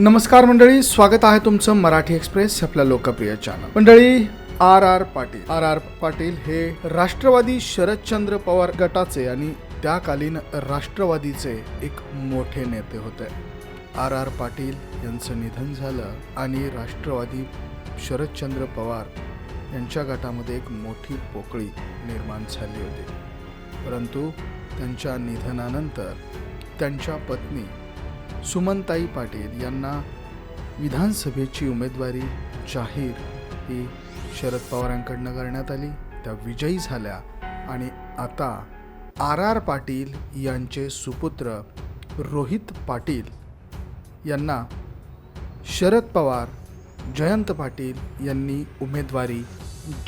नमस्कार मंडळी स्वागत आहे तुमचं मराठी एक्सप्रेस आपल्या लोकप्रिय चॅनल मंडळी R R Patil. R R Patil हे राष्ट्रवादी शरदचंद्र पवार गटाचे आणि त्याकालीन राष्ट्रवादीचे एक मोठे नेते होते. आर आर पाटील यांचं निधन झालं आणि राष्ट्रवादी शरदचंद्र पवार यांच्या गटामध्ये एक मोठी पोकळी निर्माण झाली होती. परंतु त्यांच्या निधनानंतर त्यांच्या पत्नी सुमनताई पाटील यांना विधानसभेची उमेदवारी जाहीर ही शरद पवारांकडनं करण्यात आली. त्या विजयी झाल्या. आणि आता आर आर पाटील यांचे सुपुत्र रोहित पाटील यांना शरद पवार जयंत पाटील यांनी उमेदवारी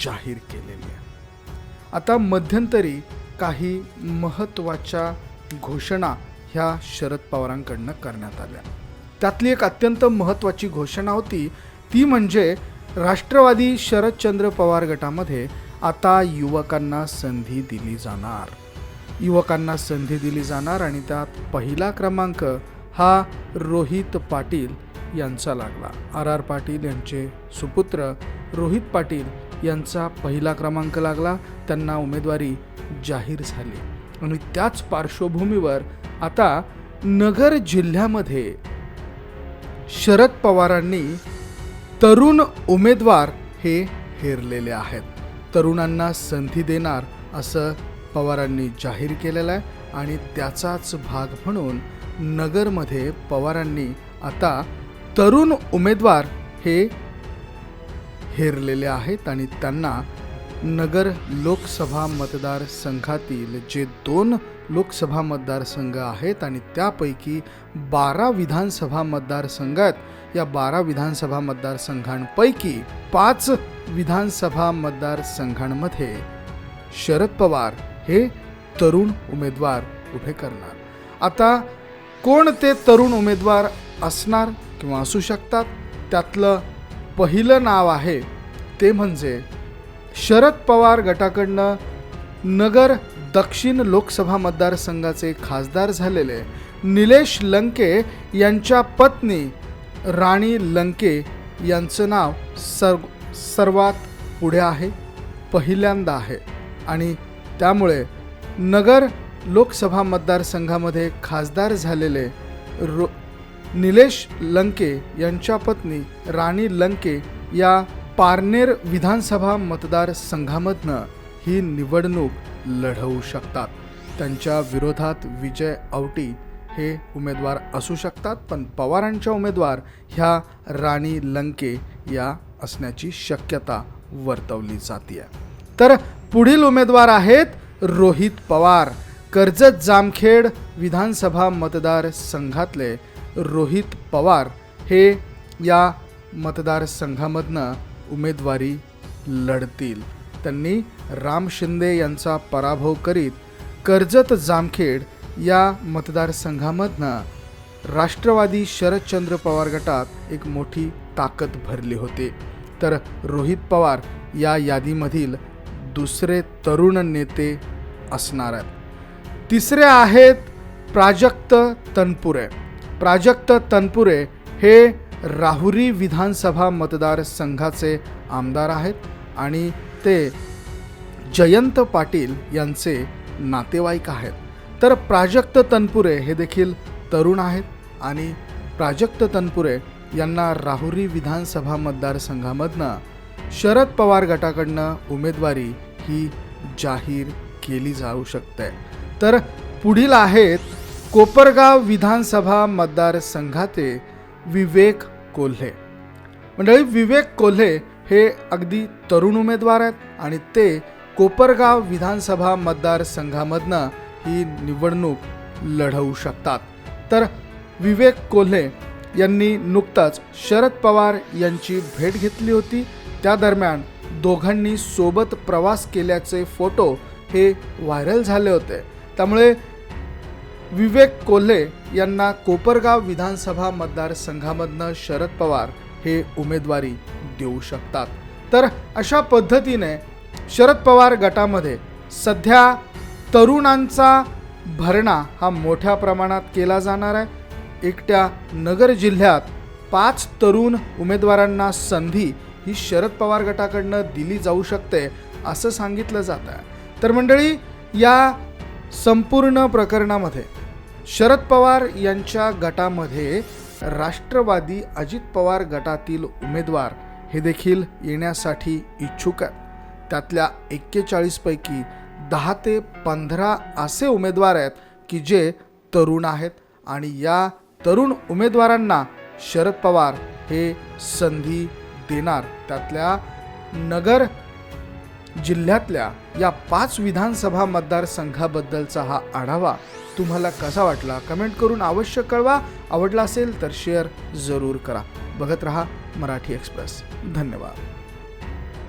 जाहीर केलेली आहे. आता मध्यंतरी काही महत्त्वाच्या घोषणा ह्या शरद पवारांकडनं करण्यात आल्या. त्यातली एक अत्यंत महत्त्वाची घोषणा होती ती म्हणजे राष्ट्रवादी शरदचंद्र पवार गटामध्ये आता युवकांना संधी दिली जाणार. युवकांना संधी दिली जाणार आणि त्यात पहिला क्रमांक हा रोहित पाटील यांचा लागला. आर आर पाटील यांचे सुपुत्र रोहित पाटील यांचा पहिला क्रमांक लागला. त्यांना उमेदवारी जाहीर झाली. आणि त्याच पार्श्वभूमीवर आता नगर जिल्ह्यामध्ये शरद पवारांनी तरुण उमेदवार हे हेरलेले आहेत. तरुणांना संधी देणार असं पवारांनी जाहीर केलेलं आहे आणि त्याचाच भाग म्हणून नगरमध्ये पवारांनी आता तरुण उमेदवार हे हेरलेले आहेत आणि त्यांना नगर लोकसभा मतदारसंघातील जे दोन लोकसभा मतदारसंघ आहेत आणि त्यापैकी बारा विधानसभा मतदारसंघ आहेत. या बारा विधानसभा मतदारसंघांपैकी पाच विधानसभा मतदारसंघांमध्ये शरद पवार हे तरुण उमेदवार उभे करणार. आता कोण ते तरुण उमेदवार असणार किंवा असू शकतात? त्यातलं पहिलं नाव आहे ते म्हणजे शरद पवार गटाकडनं नगर दक्षिण लोकसभा मतदारसंघाचे खासदार झालेले निलेश लंके यांच्या पत्नी राणी लंके यांचं नाव सर्व सर्वात पुढे आहे पहिल्यांदा आहे. आणि त्यामुळे नगर लोकसभा मतदारसंघामध्ये खासदार झालेले रो निलेश लंके यांच्या पत्नी राणी लंके या पारनेर विधानसभा मतदारसंघामधनं ही निवडणूक लढवू शकतात. त्यांच्या विरोधात विजय औटी हे उमेदवार असू शकतात पण पवारांच्या उमेदवार ह्या राणी लंके या असण्याची शक्यता वर्तवली जाते तर पुढील उमेदवार आहेत रोहित पवार. कर्जत जामखेड विधानसभा मतदारसंघातले रोहित पवार हे या मतदारसंघामधनं उमेदवारी लढतील. त्यांनी राम शिंदे यांचा पराभव करीत कर्जत जामखेड या मतदारसंघामधनं राष्ट्रवादी शरदचंद्र पवार गटात एक मोठी ताकद भरली होती. तर रोहित पवार या यादीमधील दुसरे तरुण नेते असणार आहेत. तिसरे आहेत प्राजक्त तनपुरे. प्राजक्त तनपुरे हे राहुरी विधानसभा मतदारसंघाचे आमदार आहेत आणि ते जयंत पाटील यांचे नातेवाईक आहेत. तर प्राजक्त तनपुरे हे देखील तरुण आहेत आणि प्राजक्त तनपुरे यांना राहुरी विधानसभा मतदारसंघामधनं शरद पवार गटाकडनं उमेदवारी ही जाहीर केली जाऊ शकते. तर पुढील आहेत कोपरगाव विधानसभा मतदारसंघाचे विवेक कोल्हे. मंडळी विवेक कोल्हे हे अगदी तरुण उमेदवार आहेत आणि ते कोपरगाव विधानसभा मतदारसंघामधनं ही निवडणूक लढवू शकतात. तर विवेक कोल्हे यांनी नुकताच शरद पवार यांची भेट घेतली होती. त्या दरम्यान दोघांनी सोबत प्रवास केल्याचे फोटो हे व्हायरल झाले होते. त्यामुळे विवेक कोल्हे यांना कोपरगाव विधानसभा मतदारसंघामधनं शरद पवार हे उमेदवारी देऊ शकतात. तर अशा पद्धतीने शरद पवार गटामध्ये सध्या तरुणांचा भरणा हा मोठ्या प्रमाणात केला जाणार आहे. एकट्या नगर जिल्ह्यात पाच तरुण उमेदवारांना संधी ही शरद पवार गटाकडनं दिली जाऊ शकते असं सांगितलं जात आहे. तर मंडळी या संपूर्ण प्रकरणामध्ये शरद पवार यांच्या गटामध्ये राष्ट्रवादी अजित पवार गटातील उमेदवार हे देखील येण्यासाठी इच्छुक आहेत. त्यातल्या एक्केचाळीसपैकी दहा ते पंधरा असे उमेदवार आहेत की जे तरुण आहेत. आणि या तरुण उमेदवारांना शरद पवार हे संधी देणार. त्यातल्या नगर जिल्ह्यातल्या या पाच विधानसभा मतदारसंघाबद्दलचा हा आढावा तुम्हाला कसा वाटला? कमेंट करून अवश्य कळवा. आवडला असेल तर शेअर जरूर करा. बघत रहा मराठी एक्सप्रेस धन्यवाद.